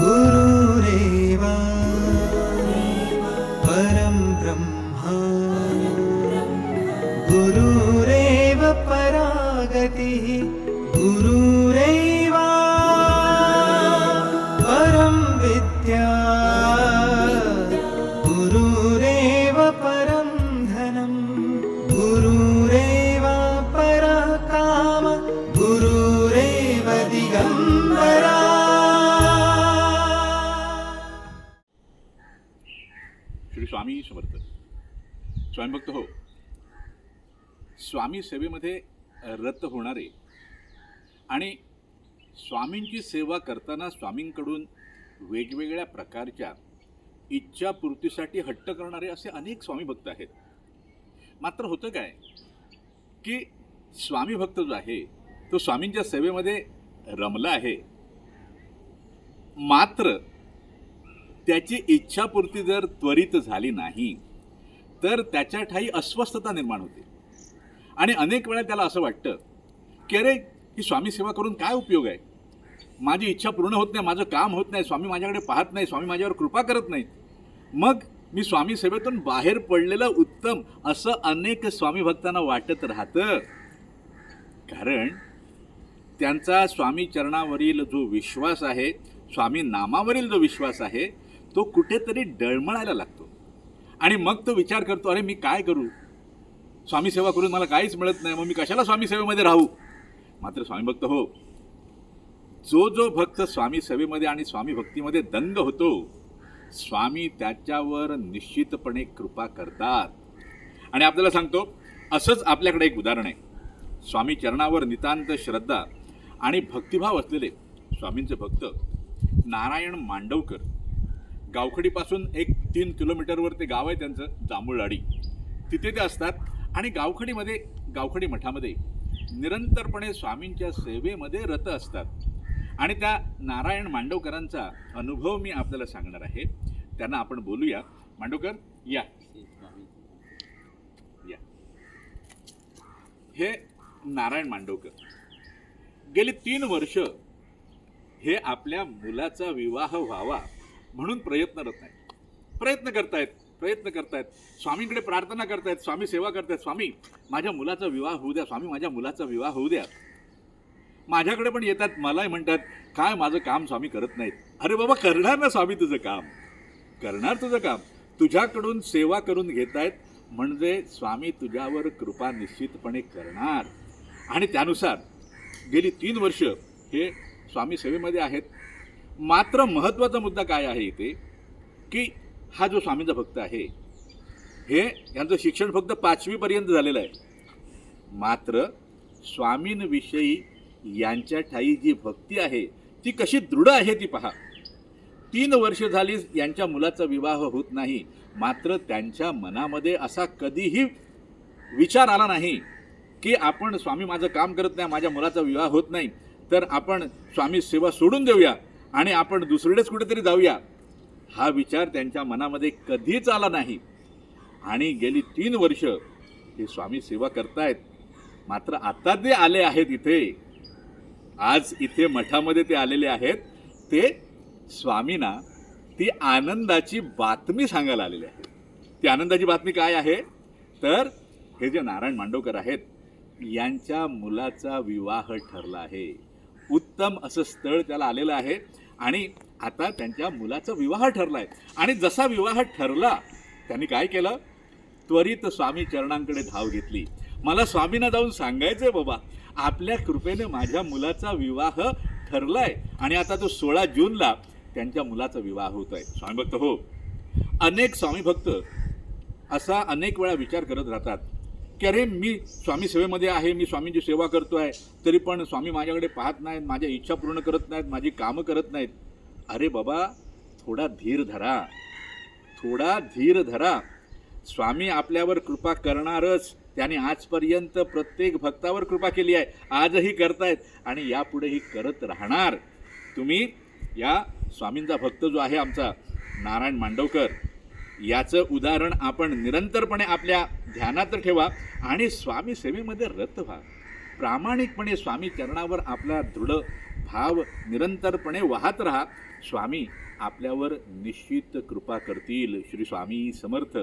गुरुरेवा। परं ब्रह्मा। गुरुरेव परागतिः। गुरुरेवा स्वामी समर्थ स्वामीभक्त हो. स्वामी सेवेमध्ये रत होणारे आणि स्वामींची सेवा करताना स्वामींकडून वेगवेगळ्या प्रकारच्या इच्छापूर्तीसाठी हट्ट करणारे असे अनेक स्वामी भक्त आहेत. मात्र होतं काय? की स्वामी भक्त जो आहे तो स्वामींच्या सेवेमध्ये रमला आहे. मात्र त्याची इच्छापूर्ती जर त्वरित झाली नाही तर त्याच्या ठाई अस्वस्थता निर्माण होते. आणि अनेक वेळा त्याला असं वाटतं की अरे ही स्वामी सेवा करून काय उपयोग आहे? माझी इच्छा पूर्ण होत नाही माझं काम होत नाही स्वामी माझ्याकडे पाहत नाही स्वामी माझ्यावर कृपा करत नाही मग मी स्वामी सेवेतून बाहेर पडलेलं उत्तम असं अनेक स्वामी भक्तांना वाटत राहतं. कारण त्यांचा स्वामी चरणावरील जो विश्वास आहे स्वामी नामावरील जो विश्वास आहे तो कुठेतरी डळमळायला लागतो. आणि मग तो विचार करतो अरे मी काय करू? स्वामी सेवा करून मला काहीच मिळत नाही मग मी कशाला स्वामी सेवेमध्ये राहू? मात्र स्वामी भक्त हो जो जो भक्त स्वामी सेवेमध्ये आणि स्वामी भक्तीमध्ये दंग होतो स्वामी त्याच्यावर निश्चितपणे कृपा करतात. आणि आपल्याला सांगतो असंच आपल्याकडे एक उदाहरण आहे. स्वामी चरणावर नितांत श्रद्धा आणि भक्तिभाव असलेले स्वामींचे भक्त नारायण मांडवकर गावखडीपासून एक तीन किलोमीटरवर ते गाव आहे त्यांचं जांभूळवाडी. तिथे ते असतात. आणि गावखडीमध्ये गावखडी मठामध्ये निरंतरपणे स्वामींच्या सेवेमध्ये रत असतात. आणि त्या नारायण मांडवकरांचा अनुभव मी आपल्याला सांगणार आहे. त्यांना आपण बोलूया. मांडवकर या. या. हे नारायण मांडवकर. गेली तीन वर्ष हे आपल्या मुलाचा विवाह व्हावा म्हणून प्रयत्नरत आहेत. प्रयत्न करतायत प्रयत्न करतायत. स्वामींकडे प्रार्थना करतायत स्वामी सेवा करतायत. स्वामी माझ्या मुलाचा विवाह होऊ द्या. स्वामी माझ्या मुलाचा विवाह होऊ द्या. माझ्याकडे पण येतात मलाही म्हणतात काय माझं काम स्वामी करत नाहीत. अरे बाबा करणार ना स्वामी तुझं काम. करणार तुझं काम. तुझ्याकडून सेवा करून घेत आहेत म्हणजे स्वामी तुझ्यावर कृपा निश्चितपणे करणार. आणि त्यानुसार गेली तीन वर्ष हे स्वामी सेवेमध्ये आहेत. मात्र महत्त्वाचा मुद्दा काय आहे इथे? की हा जो स्वामींचा भक्त आहे हे यांचं शिक्षण फक्त पाचवीपर्यंत झालेलं आहे. मात्र स्वामींविषयी यांच्या ठाई जी भक्ती आहे ती कशी दृढ आहे ती पहा. तीन वर्ष झाली यांच्या मुलाचा विवाह होत नाही मात्र त्यांच्या मनामध्ये असा कधीही विचार आला नाही की आपण स्वामी माझं काम करत नाही माझ्या मुलाचा विवाह होत नाही तर आपण स्वामी सेवा सोडून देऊया. आणि आपण दुसरीकडेच कुठेतरी जाऊया. हा विचार त्यांच्या मनामध्ये कधीच आला नाही. आणि गेली तीन वर्ष हे स्वामी सेवा करतायत. मात्र आता ते आले आहेत इथे आज इथे मठामध्ये ते आलेले आहेत ते स्वामींना ती आनंदाची बातमी सांगायला आलेली आहे ती आनंदाची बातमी काय आहे? तर हे जे नारायण मांडवकर आहेत यांच्या मुलाचा विवाह ठरला आहे. उत्तम असं स्थळ त्याला आलेलं आहे. आणि आता त्यांच्या मुलाचा विवाह ठरला आहे आणि जसा विवाह ठरला त्यांनी काय केलं? त्वरित स्वामी चरणांकडे धाव घेतली. मला स्वामींना जाऊन सांगायचंय बाबा आपल्या कृपेने माझ्या मुलाचा विवाह ठरलाय आणि आता तो सोळा जूनला त्यांच्या मुलाचा विवाह होत आहे स्वामी भक्त हो अनेक स्वामी भक्त असा अनेक वेळा विचार करत राहतात. की अरे मी स्वामी सेवेमध्ये आहे मी स्वामींची सेवा करतो आहे तरी पण स्वामी माझ्याकडे पाहत नाहीत माझ्या इच्छा पूर्ण करत नाहीत माझी कामं करत नाहीत. अरे बाबा थोडा धीर धरा. थोडा धीर धरा. स्वामी आपल्यावर कृपा करणारच. त्याने आजपर्यंत प्रत्येक भक्तावर कृपा केली आहे. आजही करतायत आणि यापुढेही करत राहणार. तुम्ही या स्वामींचा भक्त जो आहे आमचा नारायण मांडवकर याचं उदाहरण आपण निरंतरपणे आपल्या ध्यानात ठेवा आणि स्वामी सेवेमध्ये रत व्हा. प्रामाणिकपणे स्वामी चरणावर आपला दृढ भाव निरंतरपणे वाहत राहा. स्वामी आपल्यावर निश्चित कृपा करतील. श्री स्वामी समर्थ.